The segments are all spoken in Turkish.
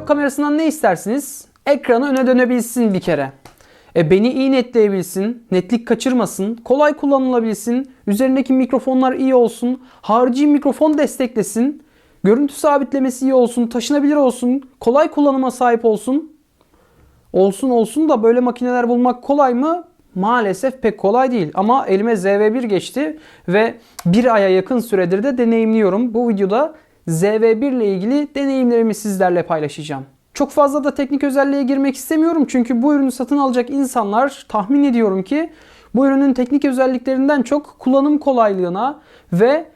Vlog kamerasından ne istersiniz? Ekranı öne dönebilsin bir kere. E beni iyi netleyebilsin, netlik kaçırmasın, kolay kullanılabilsin, üzerindeki mikrofonlar iyi olsun, harici mikrofon desteklesin, görüntü sabitlemesi iyi olsun, taşınabilir olsun, kolay kullanıma sahip olsun. Olsun olsun da böyle makineler bulmak kolay mı? Maalesef pek kolay değil. Ama elime ZV1 geçti ve bir aya yakın süredir de deneyimliyorum. Bu videoda ZV1 ile ilgili deneyimlerimi sizlerle paylaşacağım. Çok fazla da teknik özelliğe girmek istemiyorum çünkü bu ürünü satın alacak insanlar tahmin ediyorum ki bu ürünün teknik özelliklerinden çok kullanım kolaylığına ve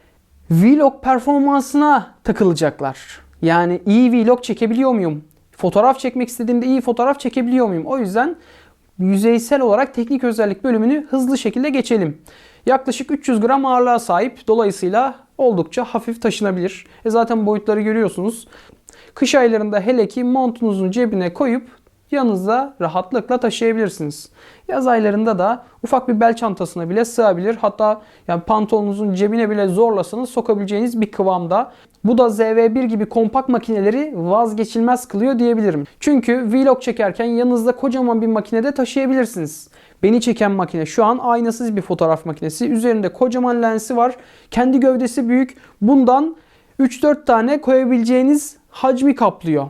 vlog performansına takılacaklar. Yani iyi vlog çekebiliyor muyum? Fotoğraf çekmek istediğimde iyi fotoğraf çekebiliyor muyum? O yüzden yüzeysel olarak teknik özellik bölümünü hızlı şekilde geçelim. Yaklaşık 300 gram ağırlığa sahip dolayısıyla oldukça hafif taşınabilir. E zaten boyutları görüyorsunuz. Kış aylarında hele ki montunuzun cebine koyup yanınızda rahatlıkla taşıyabilirsiniz. Yaz aylarında da ufak bir bel çantasına bile sığabilir. Hatta yani pantolonunuzun cebine bile zorlasanız sokabileceğiniz bir kıvamda. Bu da ZV1 gibi kompakt makineleri vazgeçilmez kılıyor diyebilirim. Çünkü vlog çekerken yanınızda kocaman bir makinede taşıyabilirsiniz. Beni çeken makine şu an aynasız bir fotoğraf makinesi. Üzerinde kocaman lensi var. Kendi gövdesi büyük. Bundan 3-4 tane koyabileceğiniz hacmi kaplıyor.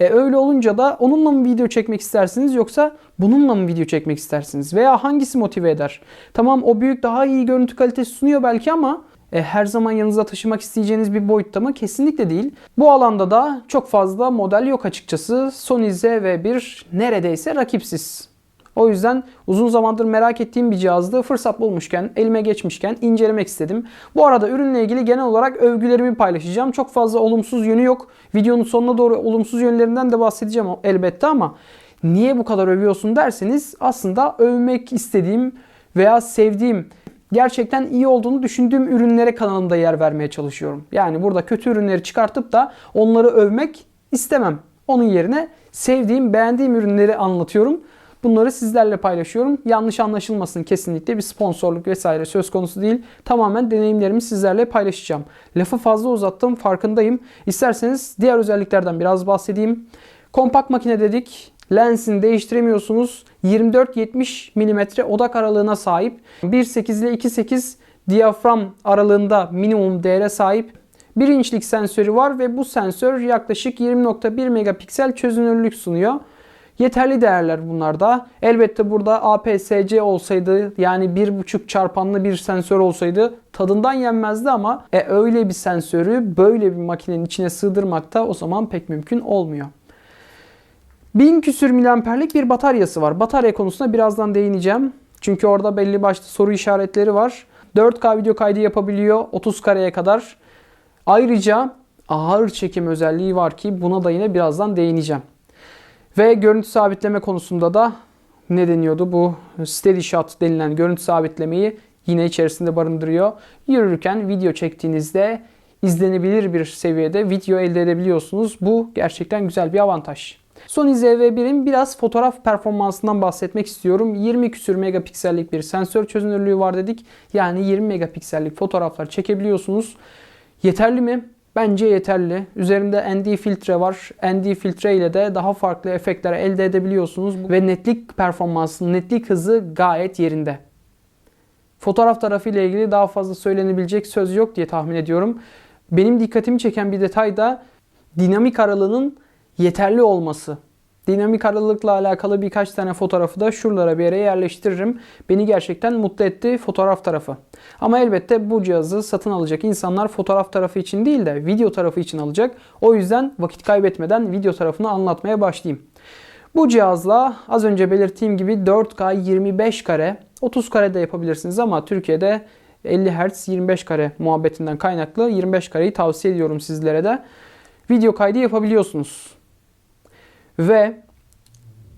E öyle olunca da onunla mı video çekmek istersiniz yoksa bununla mı video çekmek istersiniz? Veya hangisi motive eder? Tamam o büyük daha iyi görüntü kalitesi sunuyor belki ama e, her zaman yanınıza taşımak isteyeceğiniz bir boyutta mı? Kesinlikle değil. Bu alanda da çok fazla model yok açıkçası. Sony ZV1 neredeyse rakipsiz. O yüzden uzun zamandır merak ettiğim bir cihazdı. Fırsat bulmuşken, elime geçmişken incelemek istedim. Bu arada ürünle ilgili genel olarak övgülerimi paylaşacağım. Çok fazla olumsuz yönü yok. Videonun sonuna doğru olumsuz yönlerinden de bahsedeceğim elbette ama niye bu kadar övüyorsun derseniz aslında övmek istediğim veya sevdiğim gerçekten iyi olduğunu düşündüğüm ürünlere kanalımda yer vermeye çalışıyorum. Yani burada kötü ürünleri çıkartıp da onları övmek istemem. Onun yerine sevdiğim, beğendiğim ürünleri anlatıyorum. Bunları sizlerle paylaşıyorum. Yanlış anlaşılmasın kesinlikle bir sponsorluk vesaire söz konusu değil. Tamamen deneyimlerimi sizlerle paylaşacağım. Lafı fazla uzattım farkındayım. İsterseniz diğer özelliklerden biraz bahsedeyim. Kompakt makine dedik. Lensini değiştiremiyorsunuz. 24-70 mm odak aralığına sahip. 1.8 ile 2.8 diyafram aralığında minimum değere sahip. 1 inçlik sensörü var ve bu sensör yaklaşık 20.1 megapiksel çözünürlük sunuyor. Yeterli değerler bunlar da. Elbette burada APS-C olsaydı yani 1.5 çarpanlı bir sensör olsaydı tadından yenmezdi ama e, öyle bir sensörü böyle bir makinenin içine sığdırmak da o zaman pek mümkün olmuyor. 1000 küsür miliamperlik bir bataryası var. Batarya konusuna birazdan değineceğim. Çünkü orada belli başlı soru işaretleri var. 4K video kaydı yapabiliyor 30 kareye kadar. Ayrıca ağır çekim özelliği var ki buna da yine birazdan değineceğim. Ve görüntü sabitleme konusunda da ne deniyordu? Bu steady shot denilen görüntü sabitlemeyi yine içerisinde barındırıyor. Yürürken video çektiğinizde izlenebilir bir seviyede video elde edebiliyorsunuz. Bu gerçekten güzel bir avantaj. Sony ZV-1'in biraz fotoğraf performansından bahsetmek istiyorum. 20 küsür megapiksellik bir sensör çözünürlüğü var dedik. Yani 20 megapiksellik fotoğraflar çekebiliyorsunuz. Yeterli mi? Bence yeterli. Üzerinde ND filtre var. ND filtre ile de daha farklı efektler elde edebiliyorsunuz. Ve netlik performansı, netlik hızı gayet yerinde. Fotoğraf tarafı ile ilgili daha fazla söylenebilecek söz yok diye tahmin ediyorum. Benim dikkatimi çeken bir detay da dinamik aralığının yeterli olması. Dinamik aralıkla alakalı birkaç tane fotoğrafı da şuralara bir yere yerleştiririm. Beni gerçekten mutlu etti fotoğraf tarafı. Ama elbette bu cihazı satın alacak insanlar fotoğraf tarafı için değil de video tarafı için alacak. O yüzden vakit kaybetmeden video tarafını anlatmaya başlayayım. Bu cihazla az önce belirttiğim gibi 4K 25 kare 30 kare de yapabilirsiniz ama Türkiye'de 50 Hz 25 kare muhabbetinden kaynaklı 25 kareyi tavsiye ediyorum sizlere de. Video kaydı yapabiliyorsunuz. Ve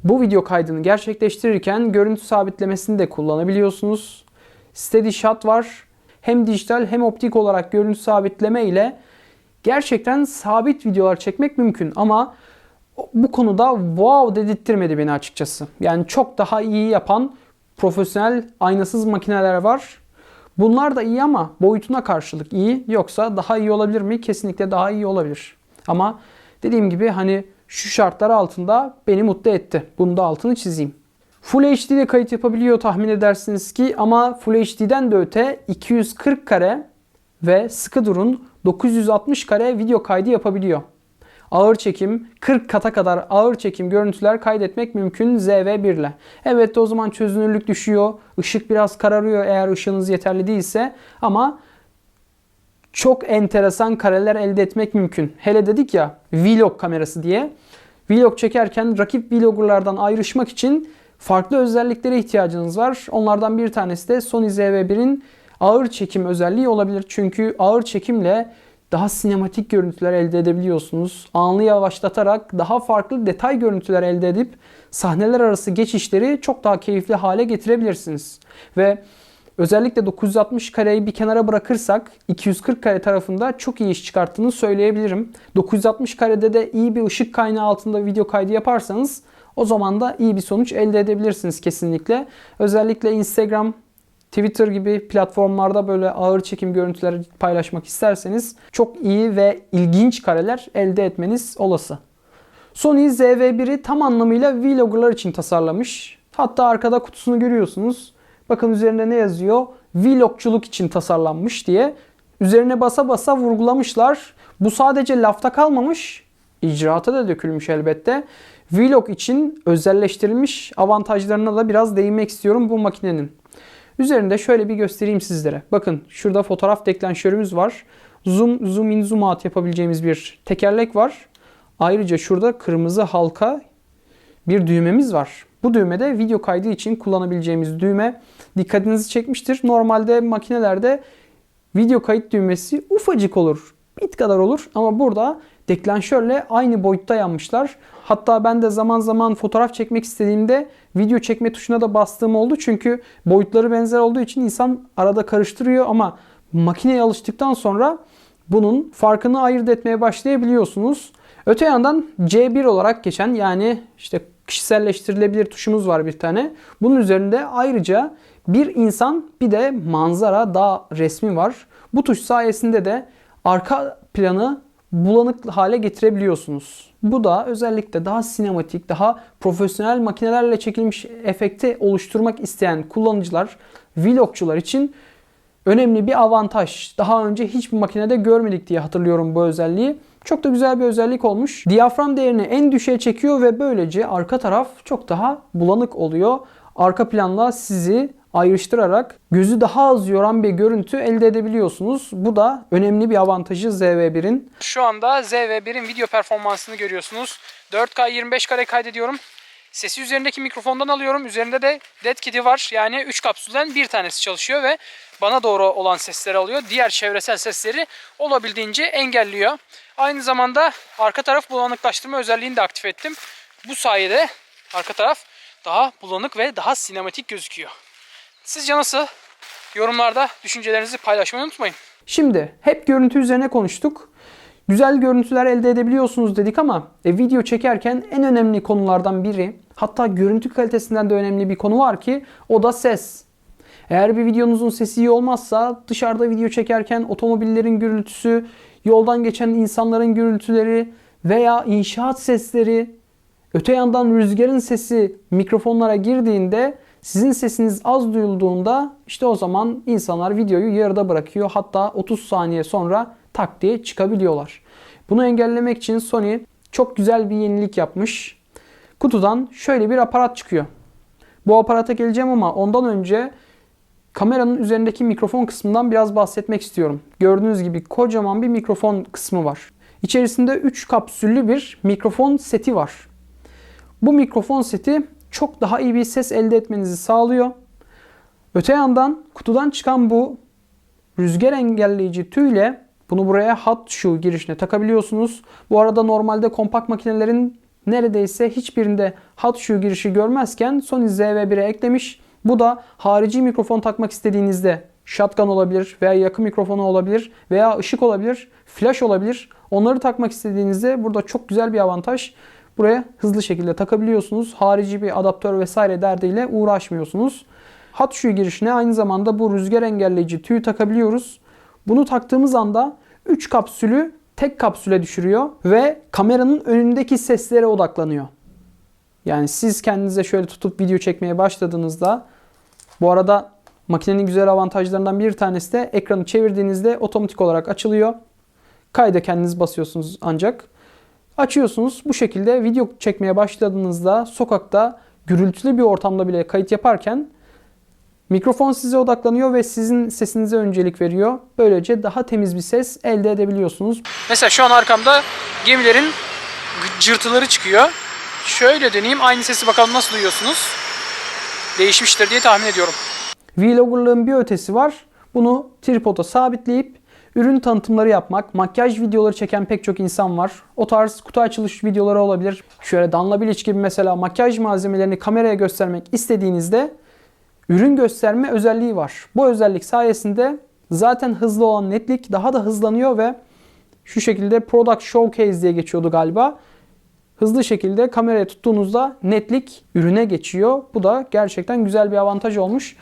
bu video kaydını gerçekleştirirken görüntü sabitlemesini de kullanabiliyorsunuz. Steady Shot var. Hem dijital hem optik olarak görüntü sabitleme ile gerçekten sabit videolar çekmek mümkün ama bu konuda wow dedirttirmedi beni açıkçası. Yani çok daha iyi yapan profesyonel aynasız makineler var. Bunlar da iyi ama boyutuna karşılık iyi. Yoksa daha iyi olabilir mi? Kesinlikle daha iyi olabilir. Ama dediğim gibi hani şu şartlar altında beni mutlu etti. Bunu da altını çizeyim. Full HD'de kayıt yapabiliyor tahmin edersiniz ki ama Full HD'den de öte 240 kare ve sıkı durun 960 kare video kaydı yapabiliyor. Ağır çekim 40 kata kadar ağır çekim görüntüler kaydetmek mümkün ZV1 ile. Evet o zaman çözünürlük düşüyor. Işık biraz kararıyor eğer ışığınız yeterli değilse ama çok enteresan kareler elde etmek mümkün. Hele dedik ya vlog kamerası diye. Vlog çekerken rakip vloggerlardan ayrışmak için farklı özelliklere ihtiyacınız var. Onlardan bir tanesi de Sony ZV-1'in ağır çekim özelliği olabilir. Çünkü ağır çekimle daha sinematik görüntüler elde edebiliyorsunuz. Anlı yavaşlatarak daha farklı detay görüntüler elde edip sahneler arası geçişleri çok daha keyifli hale getirebilirsiniz. Ve özellikle 960 kareyi bir kenara bırakırsak 240 kare tarafında çok iyi iş çıkarttığını söyleyebilirim. 960 karede de iyi bir ışık kaynağı altında video kaydı yaparsanız o zaman da iyi bir sonuç elde edebilirsiniz kesinlikle. Özellikle Instagram, Twitter gibi platformlarda böyle ağır çekim görüntüleri paylaşmak isterseniz çok iyi ve ilginç kareler elde etmeniz olası. Sony ZV-1'i tam anlamıyla vloggerlar için tasarlamış. Hatta arkada kutusunu görüyorsunuz. Bakın üzerinde ne yazıyor? Vlogçuluk için tasarlanmış diye. Üzerine basa basa vurgulamışlar. Bu sadece lafta kalmamış, icraata da dökülmüş elbette. Vlog için özelleştirilmiş avantajlarına da biraz değinmek istiyorum bu makinenin. Üzerinde şöyle bir göstereyim sizlere. Bakın şurada fotoğraf deklanşörümüz var. Zoom, zoom in, zoom out yapabileceğimiz bir tekerlek var. Ayrıca şurada kırmızı halka bir düğmemiz var. Bu düğmede video kaydı için kullanabileceğimiz düğme dikkatinizi çekmiştir. Normalde makinelerde video kayıt düğmesi ufacık olur. Bit kadar olur ama burada deklanşörle aynı boyutta yanmışlar. Hatta ben de zaman zaman fotoğraf çekmek istediğimde video çekme tuşuna da bastığım oldu. Çünkü boyutları benzer olduğu için insan arada karıştırıyor ama makineye alıştıktan sonra bunun farkını ayırt etmeye başlayabiliyorsunuz. Öte yandan C1 olarak geçen yani işte kişiselleştirilebilir tuşumuz var bir tane. Bunun üzerinde ayrıca bir insan bir de manzara dağ resmi var. Bu tuş sayesinde de arka planı bulanık hale getirebiliyorsunuz. Bu da özellikle daha sinematik, daha profesyonel makinelerle çekilmiş efekti oluşturmak isteyen kullanıcılar, vlogçular için önemli bir avantaj. Daha önce hiçbir makinede görmedik diye hatırlıyorum bu özelliği. Çok da güzel bir özellik olmuş. Diyafram değerini en düşüğe çekiyor ve böylece arka taraf çok daha bulanık oluyor. Arka planla sizi ayrıştırarak gözü daha az yoran bir görüntü elde edebiliyorsunuz. Bu da önemli bir avantajı ZV-1'in. Şu anda ZV-1'in video performansını görüyorsunuz. 4K 25 kare kaydediyorum. Sesi üzerindeki mikrofondan alıyorum. Üzerinde de Dead Kitty var. Yani 3 kapsülden bir tanesi çalışıyor ve bana doğru olan sesleri alıyor. Diğer çevresel sesleri olabildiğince engelliyor. Aynı zamanda arka taraf bulanıklaştırma özelliğini de aktif ettim. Bu sayede arka taraf daha bulanık ve daha sinematik gözüküyor. Sizce nasıl? Yorumlarda düşüncelerinizi paylaşmayı unutmayın. Şimdi hep görüntü üzerine konuştuk. Güzel görüntüler elde edebiliyorsunuz dedik ama e, video çekerken en önemli konulardan biri hatta görüntü kalitesinden de önemli bir konu var ki o da ses. Eğer bir videonuzun sesi iyi olmazsa dışarıda video çekerken otomobillerin gürültüsü, yoldan geçen insanların gürültüleri veya inşaat sesleri, öte yandan rüzgarın sesi mikrofonlara girdiğinde sizin sesiniz az duyulduğunda işte o zaman insanlar videoyu yarıda bırakıyor. Hatta 30 saniye sonra tak diye çıkabiliyorlar. Bunu engellemek için Sony çok güzel bir yenilik yapmış. Kutudan şöyle bir aparat çıkıyor. Bu aparata geleceğim ama ondan önce kameranın üzerindeki mikrofon kısmından biraz bahsetmek istiyorum. Gördüğünüz gibi kocaman bir mikrofon kısmı var. İçerisinde 3 kapsüllü bir mikrofon seti var. Bu mikrofon seti çok daha iyi bir ses elde etmenizi sağlıyor. Öte yandan kutudan çıkan bu rüzgar engelleyici tüyle bunu buraya hot shoe girişine takabiliyorsunuz. Bu arada normalde kompakt makinelerin neredeyse hiçbirinde hot shoe girişi görmezken Sony ZV-1'e eklemiş. Bu da harici mikrofon takmak istediğinizde shotgun olabilir veya yakın mikrofonu olabilir veya ışık olabilir, flash olabilir. Onları takmak istediğinizde burada çok güzel bir avantaj. Buraya hızlı şekilde takabiliyorsunuz. Harici bir adaptör vesaire derdiyle uğraşmıyorsunuz. Hat şu girişine aynı zamanda bu rüzgar engelleyici tüyü takabiliyoruz. Bunu taktığımız anda 3 kapsülü tek kapsüle düşürüyor ve kameranın önündeki seslere odaklanıyor. Yani siz kendinize şöyle tutup video çekmeye başladığınızda bu arada makinenin güzel avantajlarından bir tanesi de ekranı çevirdiğinizde otomatik olarak açılıyor. Kayda kendiniz basıyorsunuz ancak. Açıyorsunuz bu şekilde video çekmeye başladığınızda sokakta gürültülü bir ortamda bile kayıt yaparken mikrofon size odaklanıyor ve sizin sesinize öncelik veriyor. Böylece daha temiz bir ses elde edebiliyorsunuz. Mesela şu an arkamda gemilerin cırtıları çıkıyor. Şöyle deneyeyim aynı sesi bakalım nasıl duyuyorsunuz. Değişmiştir diye tahmin ediyorum. Vloggerlığın bir ötesi var. Bunu tripoda sabitleyip ürün tanıtımları yapmak, makyaj videoları çeken pek çok insan var. O tarz kutu açılış videoları olabilir. Şöyle Danla Bilic gibi mesela makyaj malzemelerini kameraya göstermek istediğinizde ürün gösterme özelliği var. Bu özellik sayesinde zaten hızlı olan netlik daha da hızlanıyor ve şu şekilde Product Showcase diye geçiyordu galiba. Hızlı şekilde kameraya tuttuğunuzda netlik ürüne geçiyor. Bu da gerçekten güzel bir avantaj olmuş.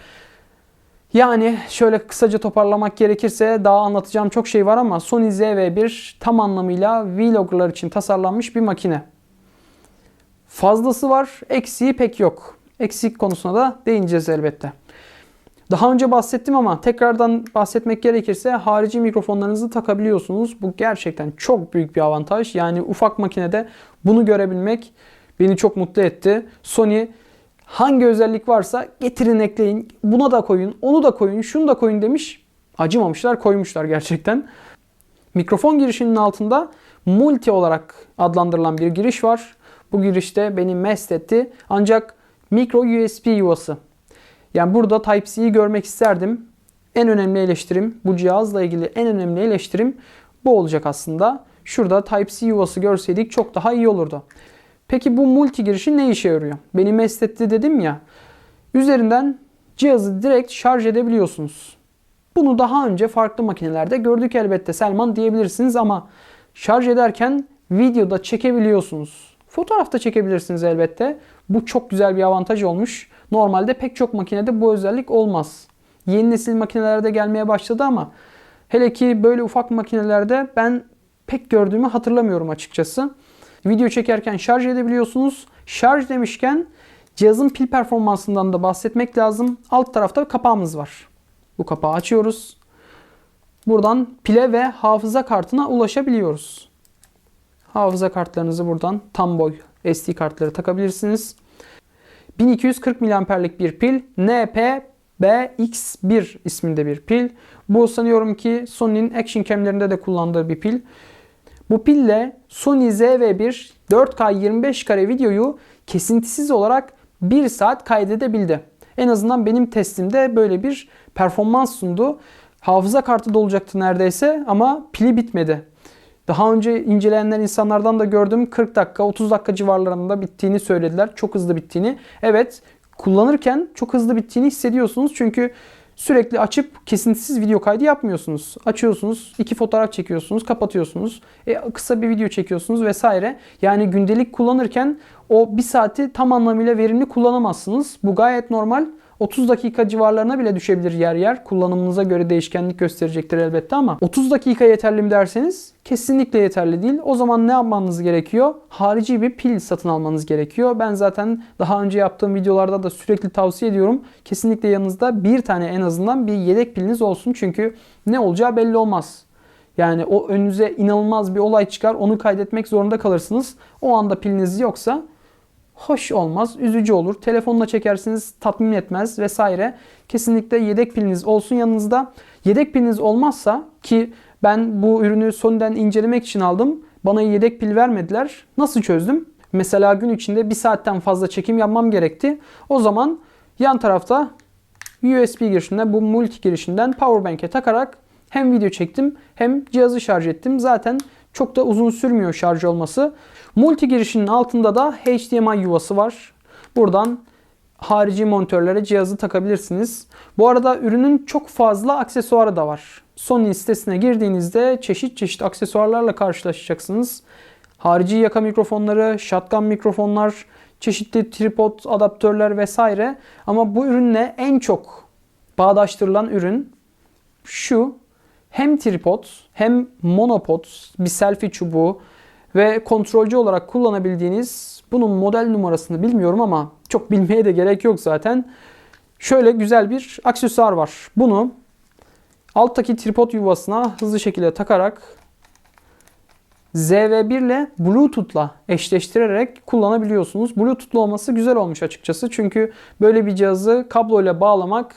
Yani şöyle kısaca toparlamak gerekirse daha anlatacağım çok şey var ama Sony ZV-1 tam anlamıyla vloggerlar için tasarlanmış bir makine. Fazlası var, eksiği pek yok. Eksik konusuna da değineceğiz elbette. Daha önce bahsettim ama tekrardan bahsetmek gerekirse harici mikrofonlarınızı takabiliyorsunuz. Bu gerçekten çok büyük bir avantaj. Yani ufak makinede bunu görebilmek beni çok mutlu etti. Sony hangi özellik varsa getirin ekleyin. Buna da koyun, onu da koyun, şunu da koyun demiş. Acımamışlar, koymuşlar gerçekten. Mikrofon girişinin altında multi olarak adlandırılan bir giriş var. Bu girişte beni mest etti. Ancak micro USB yuvası. Yani burada Type-C'yi görmek isterdim. En önemli eleştirim, bu cihazla ilgili en önemli eleştirim bu olacak aslında. Şurada Type-C yuvası görseydik çok daha iyi olurdu. Peki bu multi girişi ne işe yarıyor? Beni mest etti dedim ya. Üzerinden cihazı direkt şarj edebiliyorsunuz. Bunu daha önce farklı makinelerde gördük elbette Selman diyebilirsiniz ama şarj ederken videoda çekebiliyorsunuz. Fotoğrafta çekebilirsiniz elbette. Bu çok güzel bir avantaj olmuş. Normalde pek çok makinede bu özellik olmaz. Yeni nesil makinelerde gelmeye başladı ama hele ki böyle ufak makinelerde ben pek gördüğümü hatırlamıyorum açıkçası. Video çekerken şarj edebiliyorsunuz. Şarj demişken cihazın pil performansından da bahsetmek lazım. Alt tarafta kapağımız var. Bu kapağı açıyoruz. Buradan pile ve hafıza kartına ulaşabiliyoruz. Hafıza kartlarınızı buradan tam boy SD kartları takabilirsiniz. 1240 mAh'lik bir pil. NP-BX1 isminde bir pil. Bu sanıyorum ki Sony'nin Action Cam'lerinde de kullandığı bir pil. Bu pille Sony ZV-1 4K 25 kare videoyu kesintisiz olarak 1 saat kaydedebildi. En azından benim testimde böyle bir performans sundu. Hafıza kartı dolacaktı neredeyse ama pili bitmedi. Daha önce inceleyenler insanlardan da gördüm 40 dakika 30 dakika civarlarında bittiğini söylediler. Çok hızlı bittiğini. Evet kullanırken çok hızlı bittiğini hissediyorsunuz. Çünkü sürekli açıp kesintisiz video kaydı yapmıyorsunuz. Açıyorsunuz, iki fotoğraf çekiyorsunuz, kapatıyorsunuz. E, kısa bir video çekiyorsunuz vesaire. Yani gündelik kullanırken o bir saati tam anlamıyla verimli kullanamazsınız. Bu gayet normal. 30 dakika civarlarına bile düşebilir yer yer. Kullanımınıza göre değişkenlik gösterecektir elbette ama 30 dakika yeterli mi derseniz kesinlikle yeterli değil. O zaman ne yapmanız gerekiyor? Harici bir pil satın almanız gerekiyor. Ben zaten daha önce yaptığım videolarda da sürekli tavsiye ediyorum. Kesinlikle yanınızda bir tane en azından bir yedek piliniz olsun. Çünkü ne olacağı belli olmaz. Yani o önünüze inanılmaz bir olay çıkar. Onu kaydetmek zorunda kalırsınız. O anda piliniz yoksa hoş olmaz, üzücü olur. Telefonla çekersiniz tatmin etmez vesaire. Kesinlikle yedek piliniz olsun yanınızda. Yedek piliniz olmazsa ki ben bu ürünü Sony'den incelemek için aldım. Bana yedek pil vermediler. Nasıl çözdüm? Mesela gün içinde bir saatten fazla çekim yapmam gerekti. O zaman yan tarafta USB girişinde bu multi girişinden powerbank'e takarak hem video çektim hem cihazı şarj ettim. Zaten çok da uzun sürmüyor şarj olması. Multi girişinin altında da HDMI yuvası var. Buradan harici monitörlere cihazı takabilirsiniz. Bu arada ürünün çok fazla aksesuarı da var. Sony sitesine girdiğinizde çeşit çeşit aksesuarlarla karşılaşacaksınız. Harici yaka mikrofonları, shotgun mikrofonlar, çeşitli tripod adaptörler vesaire. Ama bu ürünle en çok bağdaştırılan ürün şu hem tripod hem monopod bir selfie çubuğu ve kontrolcü olarak kullanabildiğiniz bunun model numarasını bilmiyorum ama çok bilmeye de gerek yok zaten. Şöyle güzel bir aksesuar var. Bunu alttaki tripod yuvasına hızlı şekilde takarak ZV1 ile Bluetooth'la eşleştirerek kullanabiliyorsunuz. Bluetooth'lu olması güzel olmuş açıkçası. Çünkü böyle bir cihazı kabloyla bağlamak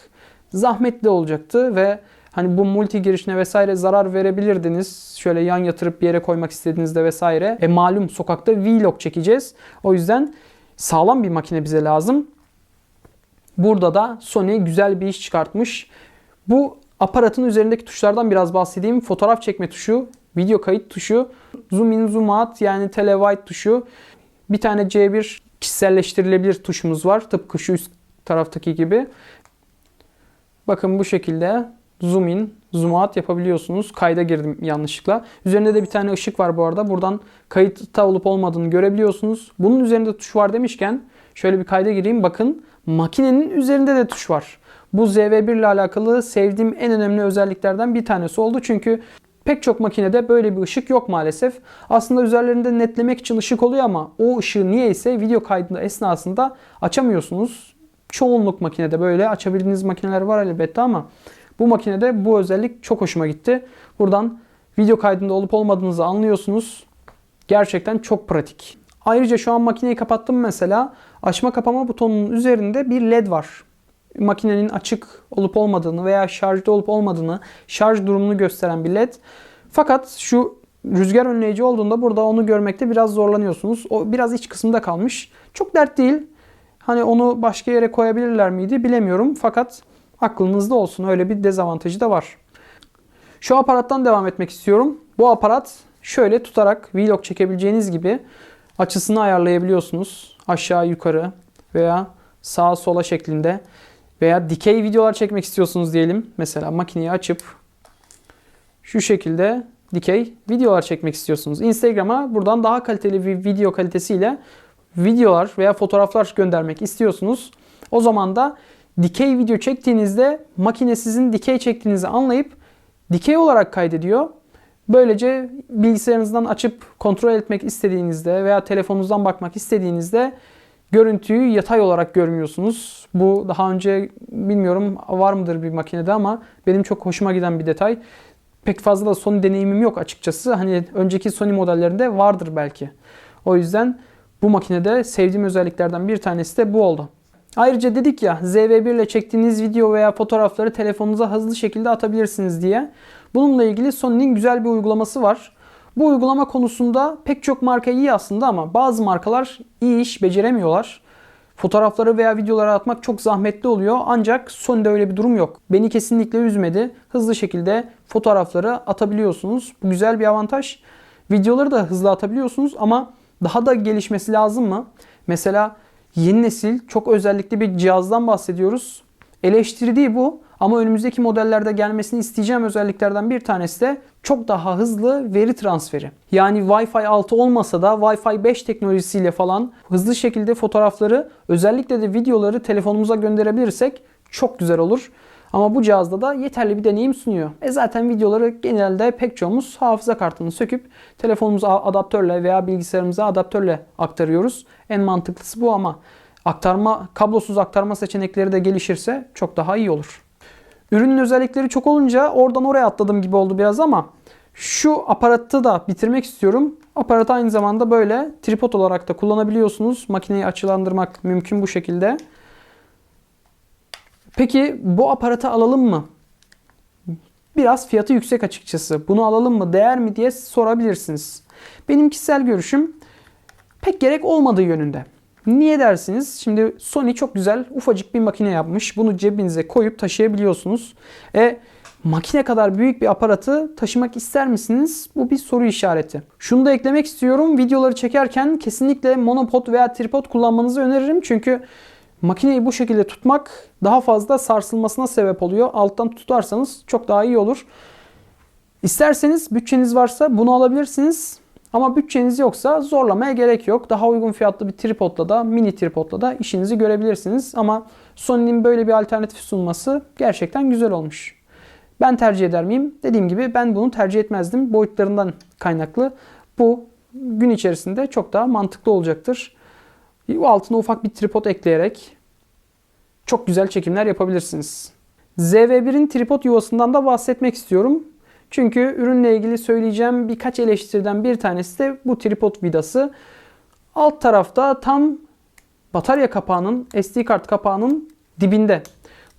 zahmetli olacaktı ve hani bu multi girişine vesaire zarar verebilirdiniz. Şöyle yan yatırıp bir yere koymak istediğinizde vesaire. E malum sokakta vlog çekeceğiz. O yüzden sağlam bir makine bize lazım. Burada da Sony güzel bir iş çıkartmış. Bu aparatın üzerindeki tuşlardan biraz bahsedeyim. Fotoğraf çekme tuşu, video kayıt tuşu, zoom in zoom out yani telewide tuşu. Bir tane C1 kişiselleştirilebilir tuşumuz var. Tıpkı şu üst taraftaki gibi. Bakın bu şekilde zoom in, zoom out yapabiliyorsunuz. Kayda girdim yanlışlıkla. Üzerinde de bir tane ışık var bu arada. Buradan kayıtta olup olmadığını görebiliyorsunuz. Bunun üzerinde tuş var demişken şöyle bir kayda gireyim. Bakın makinenin üzerinde de tuş var. Bu ZV1 ile alakalı sevdiğim en önemli özelliklerden bir tanesi oldu. Çünkü pek çok makinede böyle bir ışık yok maalesef. Aslında üzerlerinde netlemek için ışık oluyor ama o ışığı niyeyse video kaydında esnasında açamıyorsunuz. Çoğunluk makinede böyle açabildiğiniz makineler var elbette ama bu makinede bu özellik çok hoşuma gitti. Buradan video kaydında olup olmadığınızı anlıyorsunuz. Gerçekten çok pratik. Ayrıca şu an makineyi kapattım mesela. Açma kapama butonunun üzerinde bir led var. Makinenin açık olup olmadığını veya şarjda olup olmadığını, şarj durumunu gösteren bir led. Fakat şu rüzgar önleyici olduğunda burada onu görmekte biraz zorlanıyorsunuz. O biraz iç kısımda kalmış. Çok dert değil. Hani onu başka yere koyabilirler miydi bilemiyorum. Fakat aklınızda olsun öyle bir dezavantajı da var. Şu aparattan devam etmek istiyorum. Bu aparat şöyle tutarak vlog çekebileceğiniz gibi açısını ayarlayabiliyorsunuz. Aşağı yukarı veya sağa sola şeklinde veya dikey videolar çekmek istiyorsunuz diyelim. Mesela makineyi açıp şu şekilde dikey videolar çekmek istiyorsunuz. Instagram'a buradan daha kaliteli bir video kalitesiyle videolar veya fotoğraflar göndermek istiyorsunuz. O zaman da dikey video çektiğinizde makine sizin dikey çektiğinizi anlayıp dikey olarak kaydediyor. Böylece bilgisayarınızdan açıp kontrol etmek istediğinizde veya telefonunuzdan bakmak istediğinizde görüntüyü yatay olarak görmüyorsunuz. Bu daha önce bilmiyorum var mıdır bir makinede ama benim çok hoşuma giden bir detay. Pek fazla da Sony deneyimim yok açıkçası. Hani önceki Sony modellerinde vardır belki. O yüzden bu makinede sevdiğim özelliklerden bir tanesi de bu oldu. Ayrıca dedik ya ZV1 ile çektiğiniz video veya fotoğrafları telefonunuza hızlı şekilde atabilirsiniz diye. Bununla ilgili Sony'nin güzel bir uygulaması var. Bu uygulama konusunda pek çok marka iyi aslında ama bazı markalar iyi iş beceremiyorlar. Fotoğrafları veya videoları atmak çok zahmetli oluyor ancak Sony'de öyle bir durum yok. Beni kesinlikle üzmedi. Hızlı şekilde fotoğrafları atabiliyorsunuz. Bu güzel bir avantaj. Videoları da hızlı atabiliyorsunuz ama daha da gelişmesi lazım mı? Mesela yeni nesil çok özellikli bir cihazdan bahsediyoruz. Eleştirdiği bu ama önümüzdeki modellerde gelmesini isteyeceğim özelliklerden bir tanesi de çok daha hızlı veri transferi. Yani Wi-Fi 6 olmasa da Wi-Fi 5 teknolojisiyle falan hızlı şekilde fotoğrafları özellikle de videoları telefonumuza gönderebilirsek çok güzel olur. Ama bu cihazda da yeterli bir deneyim sunuyor. E zaten videoları genelde pek çoğumuz hafıza kartını söküp telefonumuza adaptörle veya bilgisayarımıza adaptörle aktarıyoruz. En mantıklısı bu ama aktarma kablosuz aktarma seçenekleri de gelişirse çok daha iyi olur. Ürünün özellikleri çok olunca oradan oraya atladım gibi oldu biraz ama şu aparatı da bitirmek istiyorum. Aparatı aynı zamanda böyle tripod olarak da kullanabiliyorsunuz. Makineyi açılandırmak mümkün bu şekilde. Peki bu aparatı alalım mı? Biraz fiyatı yüksek açıkçası. Bunu alalım mı, değer mi diye sorabilirsiniz. Benim kişisel görüşüm pek gerek olmadığı yönünde. Niye dersiniz? Şimdi Sony çok güzel ufacık bir makine yapmış. Bunu cebinize koyup taşıyabiliyorsunuz. E makine kadar büyük bir aparatı taşımak ister misiniz? Bu bir soru işareti. Şunu da eklemek istiyorum. Videoları çekerken kesinlikle monopod veya tripod kullanmanızı öneririm. Çünkü makineyi bu şekilde tutmak daha fazla sarsılmasına sebep oluyor. Alttan tutarsanız çok daha iyi olur. İsterseniz bütçeniz varsa bunu alabilirsiniz. Ama bütçeniz yoksa zorlamaya gerek yok. Daha uygun fiyatlı bir tripodla da mini tripodla da işinizi görebilirsiniz. Ama Sony'nin böyle bir alternatif sunması gerçekten güzel olmuş. Ben tercih eder miyim? Dediğim gibi ben bunu tercih etmezdim. Boyutlarından kaynaklı. Bu gün içerisinde çok daha mantıklı olacaktır. Altına ufak bir tripod ekleyerek çok güzel çekimler yapabilirsiniz. ZV1'in tripod yuvasından da bahsetmek istiyorum. Çünkü ürünle ilgili söyleyeceğim birkaç eleştiriden bir tanesi de bu tripod vidası. Alt tarafta tam batarya kapağının, SD kart kapağının dibinde.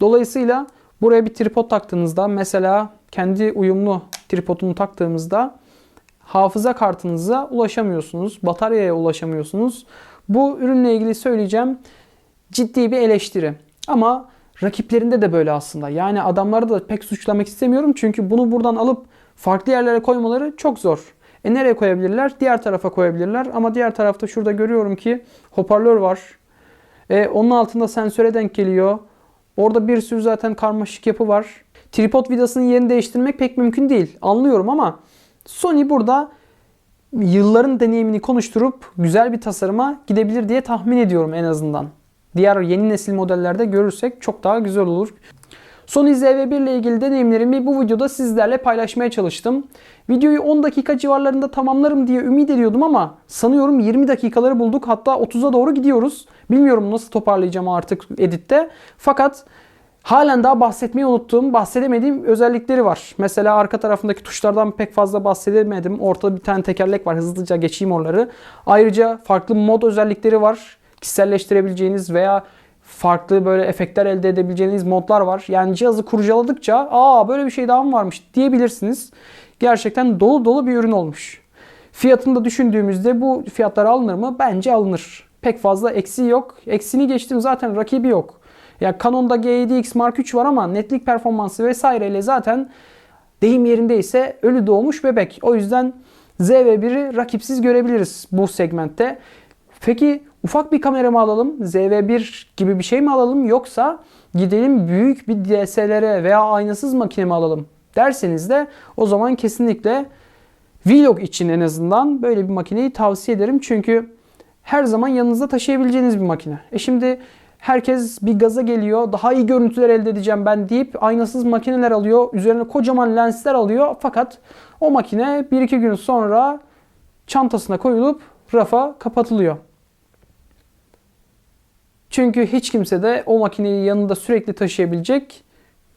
Dolayısıyla buraya bir tripod taktığınızda mesela kendi uyumlu tripodunu taktığımızda hafıza kartınıza ulaşamıyorsunuz. Bataryaya ulaşamıyorsunuz. Bu ürünle ilgili söyleyeceğim ciddi bir eleştiri. Ama rakiplerinde de böyle aslında. Yani adamları da pek suçlamak istemiyorum. Çünkü bunu buradan alıp farklı yerlere koymaları çok zor. E nereye koyabilirler? Diğer tarafa koyabilirler. Ama diğer tarafta şurada görüyorum ki hoparlör var. E, onun altında sensöre denk geliyor. Orada bir sürü zaten karmaşık yapı var. Tripod vidasının yerini değiştirmek pek mümkün değil. Anlıyorum ama Sony burada yılların deneyimini konuşturup güzel bir tasarıma gidebilir diye tahmin ediyorum en azından. Diğer yeni nesil modellerde görürsek çok daha güzel olur. Sony ZV1 ile ilgili deneyimlerimi bu videoda sizlerle paylaşmaya çalıştım. Videoyu 10 dakika civarlarında tamamlarım diye ümit ediyordum ama sanıyorum 20 dakikaları bulduk. Hatta 30'a doğru gidiyoruz. Bilmiyorum nasıl toparlayacağım artık editte. Fakat halen daha bahsetmeyi unuttuğum, bahsedemediğim özellikleri var. Mesela arka tarafındaki tuşlardan pek fazla bahsedemedim. Ortada bir tane tekerlek var. Hızlıca geçeyim oraları. Ayrıca farklı mod özellikleri var. Kişiselleştirebileceğiniz veya farklı böyle efektler elde edebileceğiniz modlar var. Yani cihazı kurcaladıkça aa böyle bir şey daha mı varmış diyebilirsiniz. Gerçekten dolu dolu bir ürün olmuş. Fiyatını da düşündüğümüzde bu fiyatlara alınır mı? Bence alınır. Pek fazla eksiği yok. Eksini geçtim zaten rakibi yok. Ya Canon'da G7X Mark III var ama netlik performansı vesaireyle zaten deyim yerindeyse ölü doğmuş bebek. O yüzden ZV1'i rakipsiz görebiliriz bu segmentte. Peki ufak bir kamera mı alalım? ZV1 gibi bir şey mi alalım? Yoksa gidelim büyük bir DSLR veya aynasız makine mi alalım? Derseniz de o zaman kesinlikle Vlog için en azından böyle bir makineyi tavsiye ederim. Çünkü her zaman yanınızda taşıyabileceğiniz bir makine. E şimdi herkes bir gaza geliyor. Daha iyi görüntüler elde edeceğim ben deyip aynasız makineler alıyor. Üzerine kocaman lensler alıyor. Fakat o makine 1-2 gün sonra çantasına koyulup rafa kapatılıyor. Çünkü hiç kimse de o makineyi yanında sürekli taşıyabilecek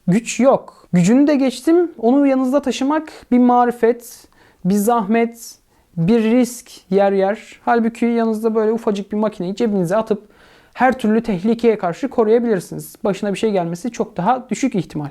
güç yok. Gücünü de geçtim. Onu yanınızda taşımak bir marifet, bir zahmet, bir risk yer yer. Halbuki yanınızda böyle ufacık bir makineyi cebinize atıp her türlü tehlikeye karşı koruyabilirsiniz. Başına bir şey gelmesi çok daha düşük ihtimal.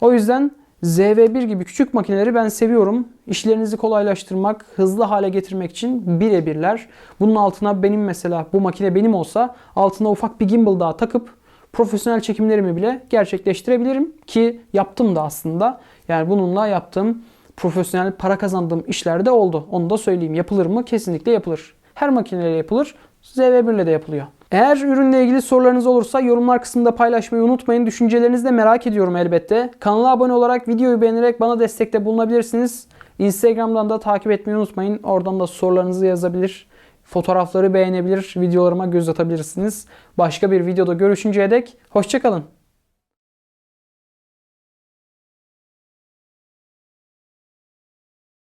O yüzden ZV1 gibi küçük makineleri ben seviyorum. İşlerinizi kolaylaştırmak, hızlı hale getirmek için birebirler. Bunun altına benim mesela bu makine benim olsa altına ufak bir gimbal daha takıp profesyonel çekimlerimi bile gerçekleştirebilirim ki yaptım da aslında. Yani bununla yaptığım profesyonel para kazandığım işlerde oldu. Onu da söyleyeyim. Yapılır mı? Kesinlikle yapılır. Her makineyle yapılır. ZV1 ile de yapılıyor. Eğer ürünle ilgili sorularınız olursa yorumlar kısmında paylaşmayı unutmayın. Düşüncelerinizi de merak ediyorum elbette. Kanala abone olarak videoyu beğenerek bana destekte bulunabilirsiniz. Instagram'dan da takip etmeyi unutmayın. Oradan da sorularınızı yazabilir, fotoğrafları beğenebilir, videolarıma göz atabilirsiniz. Başka bir videoda görüşünceye dek hoşçakalın.